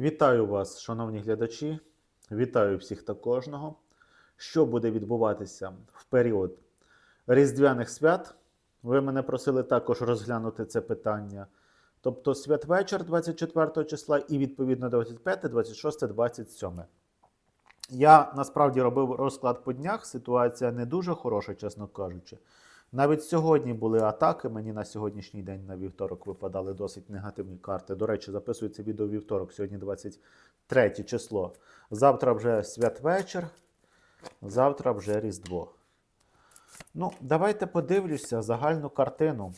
Вітаю вас, шановні глядачі. Вітаю всіх та кожного. Що буде відбуватися в період Різдвяних свят? Ви мене просили також розглянути це питання. Тобто святвечір 24 числа і відповідно 25, 26, 27. Я насправді робив розклад по днях. Ситуація не дуже хороша, чесно кажучи. Навіть сьогодні були атаки. Мені на сьогоднішній день на вівторок випадали досить негативні карти. До речі, записується відео вівторок, сьогодні 23 число. Завтра вже святвечір, завтра вже Різдво. Ну, давайте подивлюся загальну картину.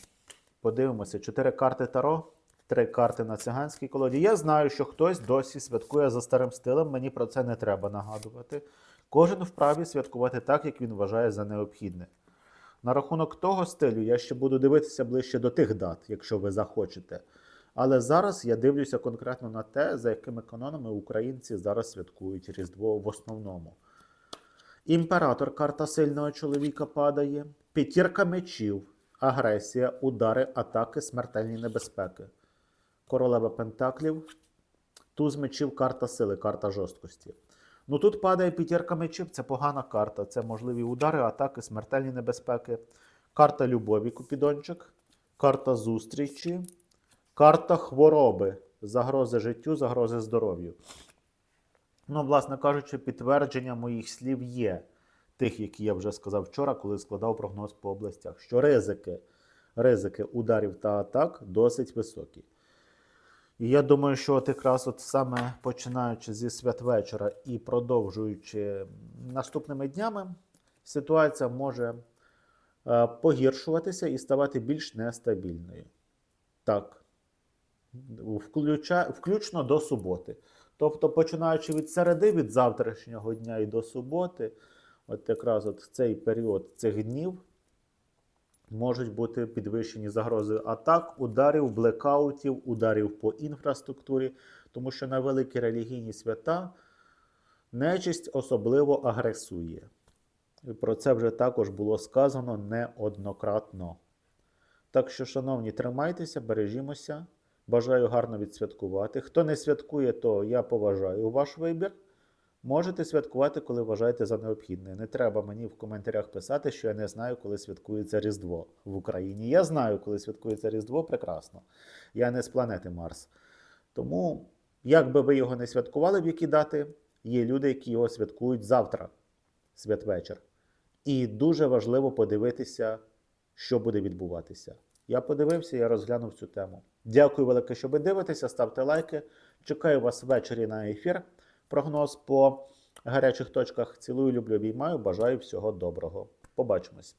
Подивимося: чотири карти Таро, три карти на циганській колоді. Я знаю, що хтось досі святкує за старим стилем. Мені про це не треба нагадувати. Кожен вправі святкувати так, як він вважає за необхідне. На рахунок того стилю я ще буду дивитися ближче до тих дат, якщо ви захочете. Але зараз я дивлюся конкретно на те, за якими канонами українці зараз святкують Різдво в основному. Імператор карта сильного чоловіка падає, п'ятірка мечів, агресія, удари, атаки, смертельні небезпеки. Королева Пентаклів, туз мечів, карта сили, карта жорсткості. Ну тут падає п'ятірка мечів, це погана карта. Це можливі удари, атаки, смертельні небезпеки. Карта любові, Купідончик, карта зустрічі, карта хвороби, загрози життю, загрози здоров'ю. Ну, власне кажучи, підтвердження моїх слів є, тих, які я вже сказав вчора, коли складав прогноз по областях, що ризики, ризики ударів та атак досить високі. І я думаю, що от якраз от саме починаючи зі святвечора і продовжуючи наступними днями, ситуація може е, погіршуватися і ставати більш нестабільною. Так, включа, включно до суботи. Тобто, починаючи від середи, від завтрашнього дня і до суботи, от якраз от цей період цих днів можуть бути підвищені загрози атак, ударів, блекаутів, ударів по інфраструктурі, тому що на великі релігійні свята нечисть особливо агресує. І про це вже також було сказано неоднократно. Так що, шановні, тримайтеся, бережімося. Бажаю гарно відсвяткувати. Хто не святкує, то я поважаю ваш вибір. Можете святкувати, коли вважаєте за необхідне. Не треба мені в коментарях писати, що я не знаю, коли святкується Різдво в Україні. Я знаю, коли святкується Різдво, прекрасно. Я не з планети Марс. Тому, як би ви його не святкували, в які дати, є люди, які його святкують завтра, святвечір. І дуже важливо подивитися, що буде відбуватися. Я подивився, я розглянув цю тему. Дякую велике, що ви дивитеся. Ставте лайки. Чекаю вас ввечері на ефір. Прогноз по гарячих точках. Цілую, люблю, обіймаю. Бажаю всього доброго. Побачимось.